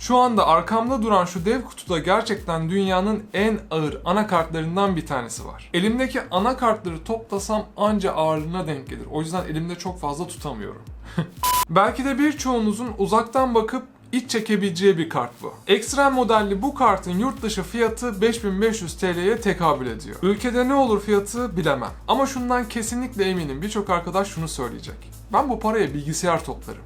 Şu anda arkamda duran şu dev kutuda gerçekten dünyanın en ağır anakartlarından bir tanesi var. Elimdeki anakartları toplasam anca ağırlığına denk gelir. O yüzden elimde çok fazla tutamıyorum. Belki de birçoğunuzun uzaktan bakıp iç çekebileceği bir kart bu. Ekstrem modelli bu kartın yurt dışı fiyatı 5500 TL'ye tekabül ediyor. Ülkede ne olur fiyatı bilemem. Ama şundan kesinlikle eminim birçok arkadaş şunu söyleyecek. Ben bu paraya bilgisayar toplarım.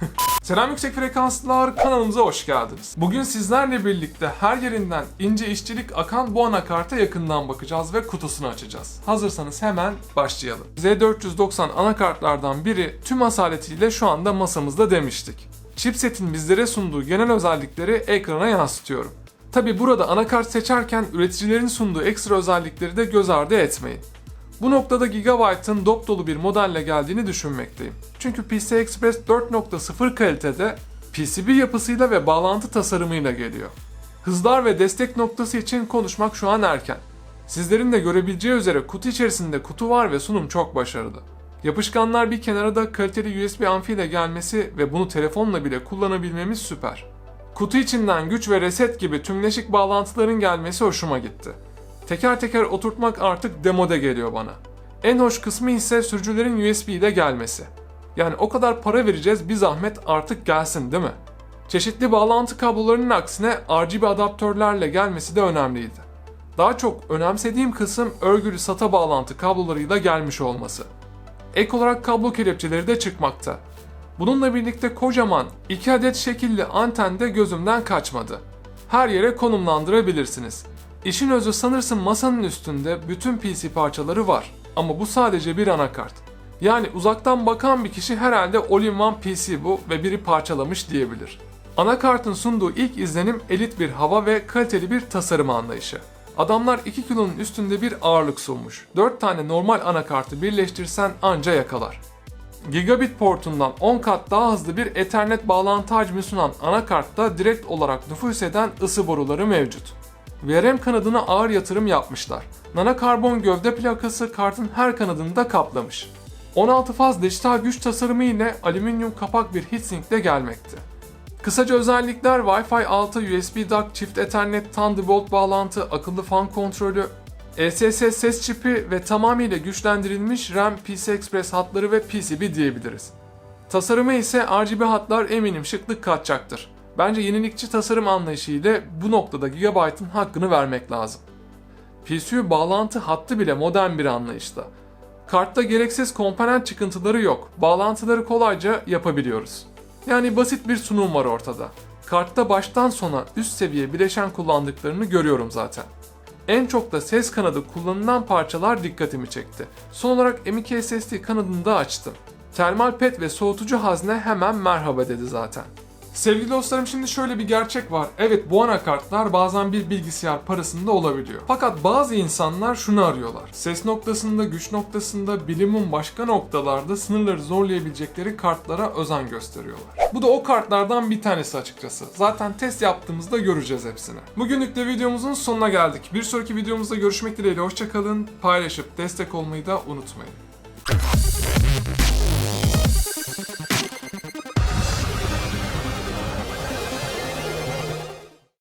Selam yüksek frekanslılar kanalımıza hoş geldiniz. Bugün sizlerle birlikte her yerinden ince işçilik akan bu anakarta yakından bakacağız ve kutusunu açacağız. Hazırsanız hemen başlayalım. Z490 anakartlardan biri tüm asaletiyle şu anda masamızda demiştik. Chipset'in bizlere sunduğu genel özellikleri ekrana yansıtıyorum. Tabi burada anakart seçerken üreticilerin sunduğu ekstra özellikleri de göz ardı etmeyin. Bu noktada Gigabyte'ın dop dolu bir modelle geldiğini düşünmekteyim. Çünkü PCI Express 4.0 kalitede PCB yapısıyla ve bağlantı tasarımıyla geliyor. Hızlar ve destek noktası için konuşmak şu an erken. Sizlerin de görebileceği üzere kutu içerisinde kutu var ve sunum çok başarılı. Yapışkanlar bir kenara da kaliteli USB amfi ile gelmesi ve bunu telefonla bile kullanabilmemiz süper. Kutu içinden güç ve reset gibi tümleşik bağlantıların gelmesi hoşuma gitti. Teker teker oturtmak artık demode geliyor bana. En hoş kısmı ise sürücülerin USB ile gelmesi. Yani o kadar para vereceğiz bir zahmet artık gelsin değil mi? Çeşitli bağlantı kablolarının aksine RGB adaptörlerle gelmesi de önemliydi. Daha çok önemsediğim kısım örgülü SATA bağlantı kablolarıyla gelmiş olması. Ek olarak kablo kelepçeleri de çıkmakta. Bununla birlikte kocaman 2 adet şekilli anten de gözümden kaçmadı. Her yere konumlandırabilirsiniz. İşin özü sanırsın masanın üstünde bütün PC parçaları var. Ama bu sadece bir anakart. Yani uzaktan bakan bir kişi herhalde all-in-one PC bu ve biri parçalamış diyebilir. Anakartın sunduğu ilk izlenim elit bir hava ve kaliteli bir tasarım anlayışı. Adamlar 2 kilonun üstünde bir ağırlık sunmuş. 4 tane normal anakartı birleştirsen anca yakalar. Gigabit portundan 10 kat daha hızlı bir Ethernet bağlantı hacmi sunan anakartta direkt olarak nüfuz eden ısı boruları mevcut. VRM kanadına ağır yatırım yapmışlar. Nano karbon gövde plakası kartın her kanadını da kaplamış. 16 faz dijital güç tasarımı ile alüminyum kapak bir heatsink de gelmekte. Kısaca özellikler Wi-Fi 6, USB dock, çift Ethernet, Thunderbolt bağlantı, akıllı fan kontrolü, ESS ses çipi ve tamamıyla güçlendirilmiş RAM, PCI Express hatları ve PCB diyebiliriz. Tasarımı ise RGB hatlar eminim şıklık katacaktır. Bence yenilikçi tasarım anlayışı ile bu noktada Gigabyte'ın hakkını vermek lazım. PCU bağlantı hattı bile modern bir anlayışta. Kartta gereksiz komponent çıkıntıları yok. Bağlantıları kolayca yapabiliyoruz. Yani basit bir sunum var ortada. Kartta baştan sona üst seviye bileşen kullandıklarını görüyorum zaten. En çok da ses kanadı kullanılan parçalar dikkatimi çekti. Son olarak M.2 SSD kanadını da açtım. Termal pet ve soğutucu hazne hemen merhaba dedi zaten. Sevgili dostlarım şimdi şöyle bir gerçek var. Evet bu anakartlar bazen bir bilgisayar parasında olabiliyor. Fakat bazı insanlar şunu arıyorlar. Ses noktasında, güç noktasında, bilimin başka noktalarda sınırları zorlayabilecekleri kartlara özen gösteriyorlar. Bu da o kartlardan bir tanesi açıkçası. Zaten test yaptığımızda göreceğiz hepsini. Bugünlük de videomuzun sonuna geldik. Bir sonraki videomuzda görüşmek dileğiyle hoşçakalın. Paylaşıp destek olmayı da unutmayın.